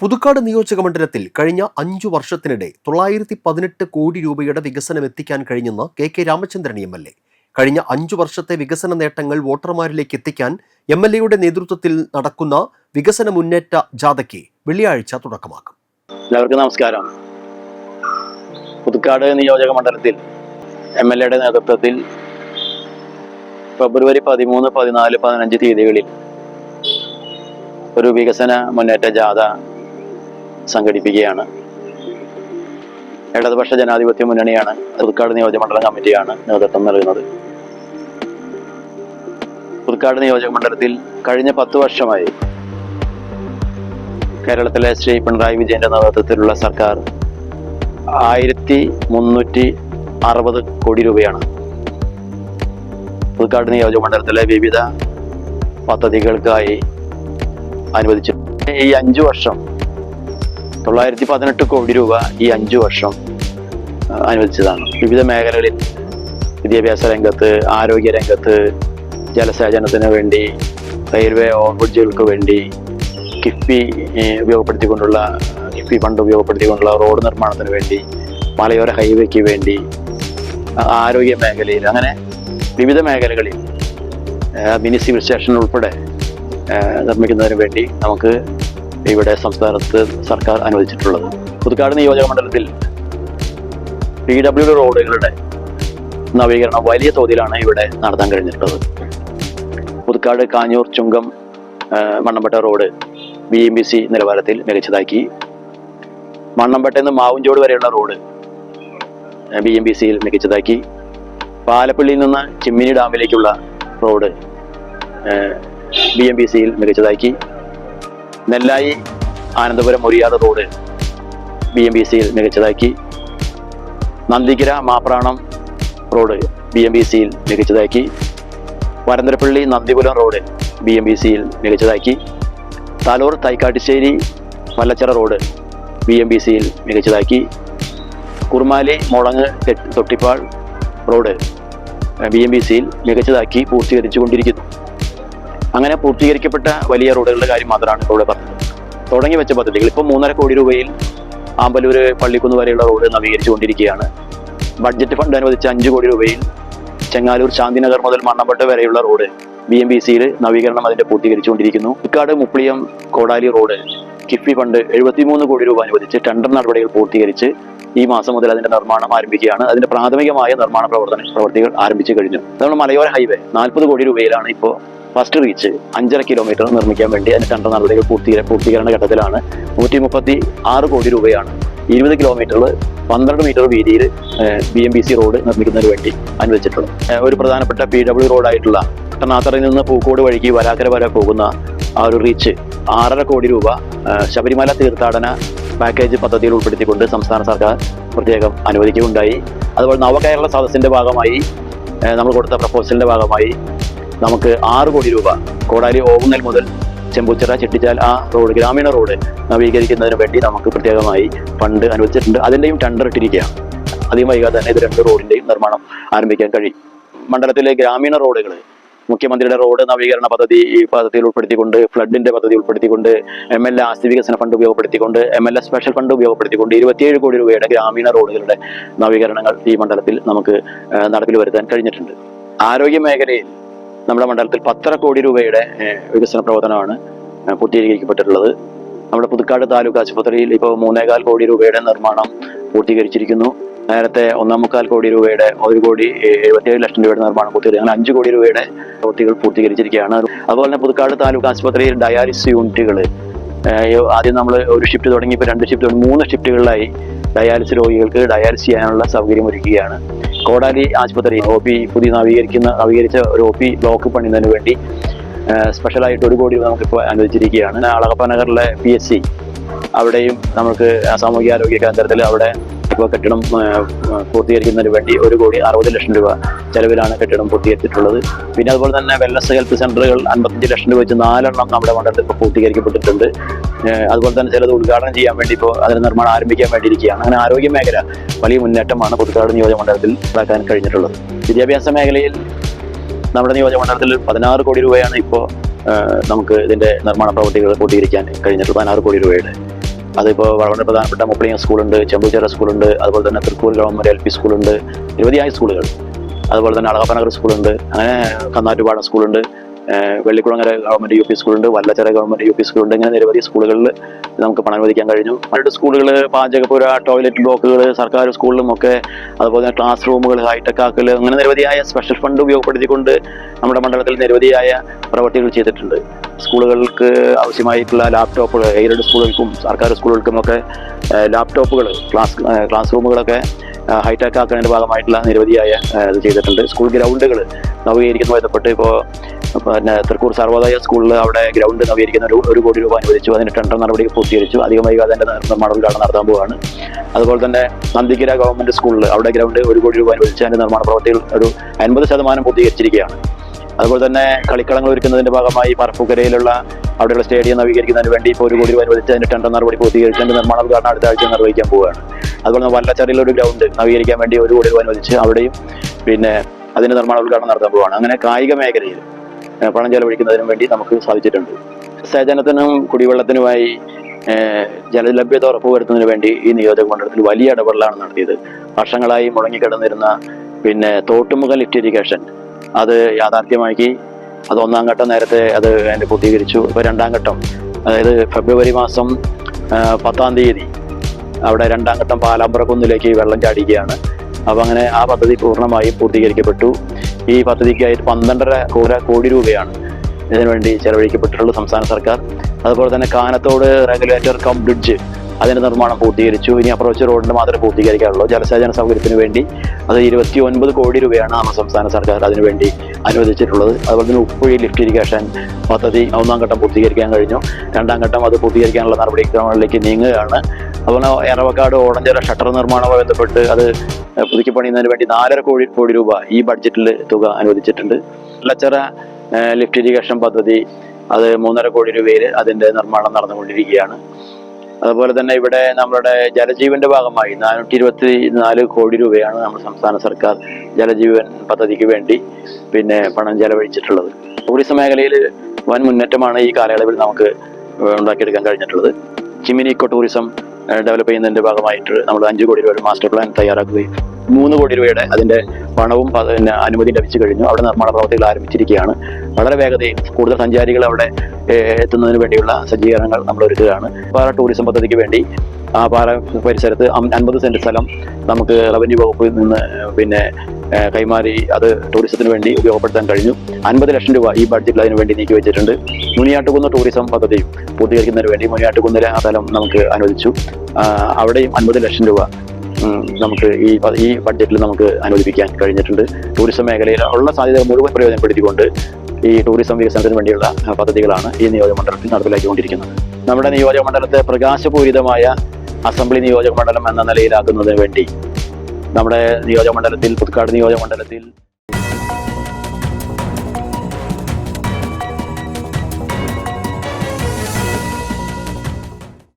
പുതുക്കാട് നിയോജക മണ്ഡലത്തിൽ കഴിഞ്ഞ അഞ്ചു വർഷത്തിനിടെ തൊള്ളായിരത്തി പതിനെട്ട് കോടി രൂപയുടെ വികസനം എത്തിക്കാൻ കഴിഞ്ഞെന്ന് K K Ramachandran M L A. കഴിഞ്ഞ അഞ്ചു വർഷത്തെ വികസന നേട്ടങ്ങൾ വോട്ടർമാരിലേക്ക് എത്തിക്കാൻ എം എൽ എയുടെ നേതൃത്വത്തിൽ നടക്കുന്ന വികസന മുന്നേറ്റ ജാഥയ്ക്ക് വെള്ളിയാഴ്ച തുടക്കമാകും. എല്ലാവർക്കും നമസ്കാരം. പുതുക്കാട് നിയോജക മണ്ഡലത്തിൽ എം എൽ എയുടെ നേതൃത്വത്തിൽ ഫെബ്രുവരി പതിമൂന്ന് പതിനാല് പതിനഞ്ച് തീയതികളിൽ ഒരു വികസന മുന്നേറ്റ ജാഥ സംഘടിപ്പിക്കുകയാണ്. ഇടതുപക്ഷ ജനാധിപത്യ മുന്നണിയാണ് പുതുക്കാട് നിയോജകമണ്ഡല കമ്മിറ്റിയാണ് നേതൃത്വം നൽകുന്നത്. പുതുക്കാട് നിയോജകമണ്ഡലത്തിൽ കഴിഞ്ഞ പത്ത് വർഷമായി കേരളത്തിലെ ശ്രീ പിണറായി വിജയന്റെ നേതൃത്വത്തിലുള്ള സർക്കാർ ആയിരത്തി മുന്നൂറ്റി അറുപത് കോടി രൂപയാണ്. പുതുക്കാട് നിയോജകമണ്ഡലത്തിലെ വിവിധ പദ്ധതികൾക്കായി അനുവദിച്ചു ഈ അഞ്ചു വർഷം തൊള്ളായിരത്തി പതിനെട്ട് കോടി രൂപ ഈ അഞ്ചു വർഷം അനുവദിച്ചതാണ്. വിവിധ മേഖലകളിൽ വിദ്യാഭ്യാസ രംഗത്ത് ആരോഗ്യ രംഗത്ത് ജലസേചനത്തിന് വേണ്ടി റെയിൽവേ ഓവർബ്രിഡ്ജുകൾക്ക് വേണ്ടി കിഫ്ബി ഉപയോഗപ്പെടുത്തിക്കൊണ്ടുള്ള കിഫ്ബി ഫണ്ട് ഉപയോഗപ്പെടുത്തിക്കൊണ്ടുള്ള റോഡ് നിർമ്മാണത്തിന് വേണ്ടി മലയോര ഹൈവേക്ക് വേണ്ടി ആരോഗ്യ മേഖലയിൽ അങ്ങനെ വിവിധ മേഖലകളിൽ മിനി സിവിൽ സ്റ്റേഷൻ ഉൾപ്പെടെ നിർമ്മിക്കുന്നതിന് വേണ്ടി നമുക്ക് ഇവിടെ സംസ്ഥാനത്ത് സർക്കാർ അനുവദിച്ചിട്ടുള്ളത്. പുതുക്കാട് നിയോജക മണ്ഡലത്തിൽ പി ഡബ്ല്യു റോഡുകളുടെ നവീകരണം വലിയ തോതിലാണ് ഇവിടെ നടത്താൻ കഴിഞ്ഞിട്ടുള്ളത്. Puthukkad Kanjoor Chungam Mannampatta road B M B C നിലവാരത്തിൽ മികച്ചതാക്കി. മണ്ണമ്പട്ടയിൽ നിന്ന് വരെയുള്ള റോഡ് ബി എം ബി സിയിൽ മികച്ചതാക്കി. പാലപ്പള്ളിയിൽ നിന്ന് ചിമ്മിനി ഡാമിലേക്കുള്ള റോഡ് ബി എം ബി സിയിൽ മികച്ചതാക്കി. നെല്ലായി ആനന്ദപുരം ഒരിയാതെ റോഡ് ബി എം ബി സിയിൽ മികച്ചതാക്കി. Nandigira Mapranam road B M B സിയിൽ മികച്ചതാക്കി. Varantharappilly Nandipuram road B M B സിയിൽ മികച്ചതാക്കി. Thaloor Thaikkattussery Vallachira road B M B സിയിൽ മികച്ചതാക്കി. Kurumali Mulangu Thottippal road B M B സിയിൽ മികച്ചതാക്കി പൂർത്തീകരിച്ചുകൊണ്ടിരിക്കുന്നു. അങ്ങനെ പൂർത്തീകരിക്കപ്പെട്ട വലിയ റോഡുകളുടെ കാര്യം മാത്രമാണ് ഇപ്പോൾ ഇവിടെ പറഞ്ഞത്. തുടങ്ങി വെച്ച പദ്ധതികൾ. ഇപ്പോൾ മൂന്നര കോടി രൂപയിൽ ആമ്പലൂര് പള്ളിക്കുന്ന് വരെയുള്ള റോഡ് നവീകരിച്ചുകൊണ്ടിരിക്കുകയാണ്. ബഡ്ജറ്റ് ഫണ്ട് അനുവദിച്ച അഞ്ച് കോടി രൂപയിൽ ചെങ്ങാലൂർ ശാന്തിനഗർ മുതൽ മണ്ണമ്പട്ട് വരെയുള്ള റോഡ് ബി എം ബി സിയിൽ നവീകരണം അതിന്റെ പൂർത്തീകരിച്ചുകൊണ്ടിരിക്കുന്നു. ഇക്കാട് മുപ്ലിയം കോടാലി റോഡ് കിഫ്ബി ഫണ്ട് എഴുപത്തിമൂന്ന് കോടി രൂപ അനുവദിച്ച് ടെൻഡർ നടപടികൾ പൂർത്തീകരിച്ച് ഈ മാസം മുതൽ അതിന്റെ നിർമ്മാണം ആരംഭിക്കുകയാണ്. അതിന്റെ പ്രാഥമികമായ നിർമ്മാണ പ്രവർത്തന പ്രവൃത്തികൾ ആരംഭിച്ചു കഴിഞ്ഞു. അതാണ് മലയോര ഹൈവേ. നാൽപ്പത് കോടി രൂപയിലാണ് ഇപ്പോൾ ഫസ്റ്റ് റീച്ച് അഞ്ചര കിലോമീറ്റർ നിർമ്മിക്കാൻ വേണ്ടി അതിന്റെ തണ്ട നടപടികൾ പൂർത്തീകര പൂർത്തീകരണ ഘട്ടത്തിലാണ്. നൂറ്റി മുപ്പത്തി ആറ് കോടി രൂപയാണ് ഇരുപത് കിലോമീറ്ററിൽ പന്ത്രണ്ട് മീറ്റർ വീതിയിൽ B M B C road നിർമ്മിക്കുന്നതിന് വേണ്ടി അനുവദിച്ചിട്ടുള്ളത്. ഒരു പ്രധാനപ്പെട്ട പി ഡബ്ല്യു റോഡായിട്ടുള്ള പട്ടണാത്തറയിൽ നിന്ന് പൂക്കോട് വഴിക്ക് വരാക്കര വരെ പോകുന്ന ആ ഒരു റീച്ച് ആറര കോടി രൂപ ശബരിമല തീർത്ഥാടന പാക്കേജ് പദ്ധതിയിൽ ഉൾപ്പെടുത്തിക്കൊണ്ട് സംസ്ഥാന സർക്കാർ പ്രത്യേകം അനുവദിക്കുകയുണ്ടായി. അതുപോലെ നവകേരള സദസ്സിന്റെ ഭാഗമായി നമ്മൾ കൊടുത്ത പ്രപ്പോസലിന്റെ ഭാഗമായി നമുക്ക് ആറ് കോടി രൂപ. കോടാലി ഓവുന്നൽ മുതൽ ചെമ്പൂച്ചിറ ചെട്ടിച്ചാൽ ആ റോഡ് ഗ്രാമീണ റോഡ് നവീകരിക്കുന്നതിന് വേണ്ടി നമുക്ക് പ്രത്യേകമായി ഫണ്ട് അനുവദിച്ചിട്ടുണ്ട്. അതിന്റെയും ടണ്ടർ ഇട്ടിരിക്കുകയാണ്. അധികം വൈകാതെ തന്നെ ഇത് രണ്ട് റോഡിന്റെയും നിർമ്മാണം ആരംഭിക്കാൻ കഴിയും. മണ്ഡലത്തിലെ ഗ്രാമീണ റോഡുകൾ മുഖ്യമന്ത്രിയുടെ റോഡ് നവീകരണ പദ്ധതി ഈ പദ്ധതിയിൽ ഉൾപ്പെടുത്തിക്കൊണ്ട് ഫ്ലഡിന്റെ പദ്ധതി ഉൾപ്പെടുത്തിക്കൊണ്ട് എം എൽ എ ആസ്തി വികസന ഫണ്ട് ഉപയോഗപ്പെടുത്തിക്കൊണ്ട് M L A special fund ഉപയോഗപ്പെടുത്തിക്കൊണ്ട് ഇരുപത്തിയേഴ് കോടി രൂപയുടെ ഗ്രാമീണ റോഡുകളുടെ നവീകരണങ്ങൾ ഈ മണ്ഡലത്തിൽ നമുക്ക് നടപ്പിൽ വരുത്താൻ കഴിഞ്ഞിട്ടുണ്ട്. ആരോഗ്യ മേഖലയിൽ നമ്മുടെ മണ്ഡലത്തിൽ പത്തര കോടി രൂപയുടെ വികസന പ്രവർത്തനമാണ് പൂർത്തീകരിക്കപ്പെട്ടിട്ടുള്ളത്. നമ്മുടെ പുതുക്കാട് താലൂക്ക് ആശുപത്രിയിൽ ഇപ്പോൾ മൂന്നേകാൽ കോടി രൂപയുടെ നിർമ്മാണം പൂർത്തീകരിച്ചിരിക്കുന്നു. നേരത്തെ ഒന്നാം മുക്കാൽ കോടി രൂപയുടെ ഒരു കോടി എഴുപത്തിയേഴ് ലക്ഷം രൂപയുടെ നിർമ്മാണം പൂർത്തീകരിച്ചു. അങ്ങനെ അഞ്ച് കോടി രൂപയുടെ പ്രവൃത്തികൾ പൂർത്തീകരിച്ചിരിക്കുകയാണ്. അതുപോലെ തന്നെ പുതുക്കാട് താലൂക്ക് ആശുപത്രിയിൽ ഡയാലിസിസ് യൂണിറ്റുകൾ ആദ്യം നമ്മൾ ഒരു ഷിഫ്റ്റ് തുടങ്ങി ഇപ്പോൾ രണ്ട് ഷിഫ്റ്റ് മൂന്ന് ഷിഫ്റ്റുകളിലായി ഡയാലിസിസ് രോഗികൾക്ക് ഡയാലിസിസ് ചെയ്യാനുള്ള സൗകര്യം ഒരുക്കുകയാണ്. കോടാലി ആശുപത്രി ഒ പി പുതിയ നവീകരിക്കുന്ന നവീകരിച്ച ഒരു ഒ പി ബ്ലോക്ക് പണിയുന്നതിന് വേണ്ടി സ്പെഷ്യലായിട്ട് ഒരു കോടി രൂപ നമുക്കിപ്പോൾ അനുവദിച്ചിരിക്കുകയാണ്. അളകപ്പ നഗറിലെ പി എസ് സി അവിടെയും നമുക്ക് സാമൂഹികാരോഗ്യ കേന്ദ്രത്തിൽ അവിടെ ഇപ്പോൾ കെട്ടിടം പൂർത്തീകരിക്കുന്നതിന് വേണ്ടി ഒരു കോടി അറുപത് ലക്ഷം രൂപ ചെലവിലാണ് കെട്ടിടം പൂർത്തീകരിച്ചിട്ടുള്ളത്. പിന്നെ അതുപോലെ തന്നെ വെൽനസ് ഹെൽത്ത് സെന്ററുകൾ അൻപത്തഞ്ച് ലക്ഷം രൂപ വെച്ച് നാലെണ്ണം നമ്മുടെ മണ്ഡലത്തിൽ ഇപ്പോൾ പൂർത്തീകരിക്കപ്പെട്ടിട്ടുണ്ട്. അതുപോലെ തന്നെ ചിലത് ഉദ്ഘാടനം ചെയ്യാൻ വേണ്ടി ഇപ്പോൾ അതിന് നിർമ്മാണം ആരംഭിക്കാൻ വേണ്ടിയിരിക്കുകയാണ്. അങ്ങനെ ആരോഗ്യ മേഖല വലിയ മുന്നേറ്റമാണ് പുതുക്കാട് നിയോജക മണ്ഡലത്തിൽ ഉണ്ടാക്കാൻ കഴിഞ്ഞിട്ടുള്ളത്. വിദ്യാഭ്യാസ മേഖലയിൽ നമ്മുടെ നിയോജക മണ്ഡലത്തിൽ പതിനാറ് കോടി രൂപയാണ് ഇപ്പോൾ നമുക്ക് ഇതിന്റെ നിർമ്മാണ പ്രവൃത്തികൾ പൂർത്തീകരിക്കാൻ കഴിഞ്ഞിട്ടുള്ളത്. പതിനാറ് കോടി രൂപയുടെ അതിപ്പോൾ വളരെ പ്രധാനപ്പെട്ട മുപ്പളിയം സ്കൂളുണ്ട് ചെമ്പൂച്ചേര സ്കൂളുണ്ട് അതുപോലെ തന്നെ തൃക്കൂർ ഗവൺമെന്റ് എൽ പി സ്കൂളുണ്ട് നിരവധിയായ സ്കൂളുകൾ. അതുപോലെ തന്നെ അളകപ്പനഗർ സ്കൂളുണ്ട് അങ്ങനെ കന്നാറ്റുപാടം സ്കൂളുണ്ട് വെള്ളിക്കുളങ്ങര ഗവൺമെന്റ് യു പി സ്കൂളുണ്ട് വല്ലച്ചിറ ഗവൺമെന്റ് യു പി സ്കൂളുണ്ട് ഇങ്ങനെ നിരവധി സ്കൂളുകളിൽ നമുക്ക് പണം അനുവദിക്കാൻ കഴിഞ്ഞു. മറ്റു സ്കൂളുകൾ പാചകപ്പുര ടോയ്ലറ്റ് ബ്ലോക്കുകൾ സർക്കാർ സ്കൂളിലും ഒക്കെ അതുപോലെ തന്നെ ക്ലാസ് റൂമുകൾ ഹൈടെക് ആക്കൽ അങ്ങനെ നിരവധിയായ സ്പെഷ്യൽ ഫണ്ട് ഉപയോഗപ്പെടുത്തിക്കൊണ്ട് നമ്മുടെ മണ്ഡലത്തിൽ നിരവധിയായ പ്രവർത്തികൾ ചെയ്തിട്ടുണ്ട്. സ്കൂളുകൾക്ക് ആവശ്യമായിട്ടുള്ള ലാപ്ടോപ്പുകൾ എയ്ഡഡ് സ്കൂളുകൾക്കും സർക്കാർ സ്കൂളുകൾക്കും ഒക്കെ ലാപ്ടോപ്പുകൾ ക്ലാസ് ക്ലാസ് റൂമുകളൊക്കെ ഹൈടെക് ആക്കുന്നതിന്റെ ഭാഗമായിട്ടുള്ള നിരവധിയായ ഇത് ചെയ്തിട്ടുണ്ട്. സ്കൂൾ ഗ്രൗണ്ടുകൾ നവീകരിക്കുന്നു ബന്ധപ്പെട്ട് ഇപ്പോൾ പിന്നെ തൃക്കൂർ സർവോദയ സ്കൂളിൽ അവിടെ ഗ്രൗണ്ട് നവീകരിക്കുന്ന ഒരു ഒരു കോടി രൂപ അനുവദിച്ചു. അതിന് ടെൻഡർ നടപടി പൂർത്തീകരിച്ചു. അധികം വൈകാതെ അതിന്റെ നിർമ്മാണ ഉദ്ഘാടനം നടത്താൻ പോവുകയാണ് അതുപോലെ തന്നെ നന്ദിഗിര ഗവൺമെന്റ് സ്കൂളിൽ അവിടെ ഗ്രൗണ്ട് ഒരു കോടി രൂപ അനുവദിച്ച് അതിന്റെ നിർമ്മാണ പ്രവർത്തികൾ ഒരു അൻപത് ശതമാനം പൂർത്തീകരിച്ചിരിക്കുകയാണ്. അതുപോലെ തന്നെ കളിക്കളങ്ങൾ ഒരുക്കുന്നതിന്റെ ഭാഗമായി പറപ്പുകരയിലുള്ള അവിടെയുള്ള സ്റ്റേഡിയം നവീകരിക്കുന്നതിന് വേണ്ടി ഇപ്പോൾ ഒരു കോടി രൂപ അനുവദിച്ച് അതിന്റെ ടെൻഡർ നടപടി പൂർത്തീകരിച്ചതിന്റെ നിർമ്മാണ ഉദ്ഘാടനം അടുത്ത ആഴ്ച നിർവഹിക്കാൻ പോവുകയാണ്. അതുപോലെ വല്ലച്ചറിയിൽ ഒരു ഗ്രൗണ്ട് നവീകരിക്കാൻ വേണ്ടി ഒരു കോടി രൂപ അനുവദിച്ച് അവിടെയും പിന്നെ അതിന്റെ നിർമ്മാണ ഉദ്ഘാടനം നടത്താൻ പോവുകയാണ്. അങ്ങനെ കായിക മേഖലയിൽ പണം ചെലവഴിക്കുന്നതിനും വേണ്ടി നമുക്ക് സാധിച്ചിട്ടുണ്ട്. സേചനത്തിനും കുടിവെള്ളത്തിനുമായി ജലലഭ്യത ഉറപ്പുവരുത്തുന്നതിന് വേണ്ടി ഈ നിയോജക മണ്ഡലത്തിൽ വലിയ ഇടപെടലാണ് നടത്തിയത്. വർഷങ്ങളായി മുടങ്ങിക്കിടന്നിരുന്ന പിന്നെ തോട്ടുമുഖ ലിഫ്റ്റ് ഇറിഗേഷൻ അത് യാഥാർത്ഥ്യമാക്കി. അത് ഒന്നാം ഘട്ടം നേരത്തെ അത് അതിന്റെ പൂർത്തീകരിച്ചു. ഇപ്പോൾ രണ്ടാം ഘട്ടം അതായത് ഫെബ്രുവരി മാസം പത്താം തീയതി അവിടെ രണ്ടാം ഘട്ടം പാലാമ്പ്രക്കുന്നിലേക്ക് വെള്ളം ചാടിക്കുകയാണ് അപ്പോൾ അങ്ങനെ ആ പദ്ധതി പൂർണമായും പൂർത്തീകരിക്കപ്പെട്ടു. ഈ പദ്ധതിക്കായിട്ട് പന്ത്രണ്ടര കോടി കോടി രൂപയാണ് ഇതിനുവേണ്ടി ചെലവഴിക്കപ്പെട്ടിട്ടുള്ളത് സംസ്ഥാന സർക്കാർ. അതുപോലെ തന്നെ കാനത്തോട് റെഗുലേറ്റർ കം ബ്രിഡ്ജ് അതിന്റെ നിർമ്മാണം പൂർത്തീകരിച്ചു. ഇനി അപ്രോച്ച് റോഡിന്റെ മാത്രമേ പൂർത്തീകരിക്കാറുള്ളൂ ജലസേചന സൗകര്യത്തിന് വേണ്ടി അത് ഇരുപത്തി ഒൻപത് കോടി രൂപയാണ് നമ്മുടെ സംസ്ഥാന സർക്കാർ അതിനുവേണ്ടി അനുവദിച്ചിട്ടുള്ളത്. അതുപോലെ തന്നെ ഉപ്പുഴി ലിഫ്റ്റ് ഇരിഗേഷൻ പദ്ധതി ഒന്നാം ഘട്ടം പൂർത്തീകരിക്കാൻ കഴിഞ്ഞു. രണ്ടാം ഘട്ടം അത് പൂർത്തീകരിക്കാനുള്ള നടപടിക്രമങ്ങളിലേക്ക് നീങ്ങുകയാണ്. അതുപോലെ എറവക്കാട് ഓടഞ്ചേര ഷട്ടർ നിർമ്മാണവുമായി ബന്ധപ്പെട്ട് അത് പുതുക്കി പണിയുന്നതിന് വേണ്ടി നാലര കോടി കോടി രൂപ ഈ ബഡ്ജറ്റിൽ തുക അനുവദിച്ചിട്ടുണ്ട്. ലച്ചറ ലിഫ്റ്റ് ഇരിഗേഷൻ പദ്ധതി അത് മൂന്നര കോടി രൂപയിൽ അതിന്റെ നിർമ്മാണം നടന്നുകൊണ്ടിരിക്കുകയാണ്. അതുപോലെ തന്നെ ഇവിടെ നമ്മുടെ ജലജീവന്റെ ഭാഗമായി നാനൂറ്റി ഇരുപത്തി നാല് കോടി രൂപയാണ് നമ്മുടെ സംസ്ഥാന സർക്കാർ ജലജീവൻ പദ്ധതിക്ക് വേണ്ടി പിന്നെ പണം ചെലവഴിച്ചിട്ടുള്ളത്. ടൂറിസം മേഖലയിൽ വൻ മുന്നേറ്റമാണ് ഈ കാലയളവിൽ നമുക്ക് ഉണ്ടാക്കിയെടുക്കാൻ കഴിഞ്ഞിട്ടുള്ളത്. ചിമിനി ഇക്കോ ടൂറിസം ഡെവലപ്പ് ചെയ്യുന്നതിന്റെ ഭാഗമായിട്ട് നമ്മൾ അഞ്ച് കോടി രൂപയുടെ മാസ്റ്റർ പ്ലാൻ തയ്യാറാക്കുകയും മൂന്ന് കോടി രൂപയുടെ അതിന്റെ പണവും പിന്നെ അനുമതി ലഭിച്ചു കഴിഞ്ഞു. അവിടെ നിർമ്മാണ പ്രവർത്തികൾ ആരംഭിച്ചിരിക്കുകയാണ്. വളരെ വേഗതയിൽ കൂടുതൽ സഞ്ചാരികൾ അവിടെ എത്തുന്നതിന് വേണ്ടിയുള്ള സജ്ജീകരണങ്ങൾ നമ്മൾ ഒരുക്കുകയാണ് പാറ ടൂറിസം പദ്ധതിക്ക് വേണ്ടി ആ പാറ പരിസരത്ത് അൻപത് സെന്റ് സ്ഥലം നമുക്ക് റവന്യൂ വകുപ്പിൽ നിന്ന് പിന്നെ കൈമാറി അത് ടൂറിസത്തിന് വേണ്ടി ഉപയോഗപ്പെടുത്താൻ കഴിഞ്ഞു. അൻപത് ലക്ഷം രൂപ ഈ ബഡ്ജറ്റിൽ അതിന് വേണ്ടി നീക്കി വെച്ചിട്ടുണ്ട്. മുനിയാട്ടുകുന്ന് ടൂറിസം പദ്ധതിയും പൂർത്തീകരിക്കുന്നതിന് വേണ്ടി മുനിയാട്ടുകുന്നിലെ ആ സ്ഥലം നമുക്ക് അനുവദിച്ചു. അവിടെയും അൻപത് ലക്ഷം രൂപ നമുക്ക് ഈ ഈ ബഡ്ജറ്റിൽ നമുക്ക് അനുവദിപ്പിക്കാൻ കഴിഞ്ഞിട്ടുണ്ട്. ടൂറിസം മേഖലയിൽ ഉള്ള സാധ്യത മുഴുവൻ പ്രയോജനപ്പെടുത്തിക്കൊണ്ട് ഈ ടൂറിസം വികസനത്തിന് വേണ്ടിയുള്ള പദ്ധതികളാണ് ഈ നിയോജകമണ്ഡലത്തിൽ നടപ്പിലാക്കിക്കൊണ്ടിരിക്കുന്നത്. നമ്മുടെ നിയോജകമണ്ഡലത്തെ പ്രകാശപൂരിതമായ അസംബ്ലി നിയോജക മണ്ഡലം എന്ന നിലയിലാക്കുന്നതിന് വേണ്ടി നമ്മുടെ നിയോജകമണ്ഡലത്തിൽ പുതുക്കാട് നിയോജക മണ്ഡലത്തിൽ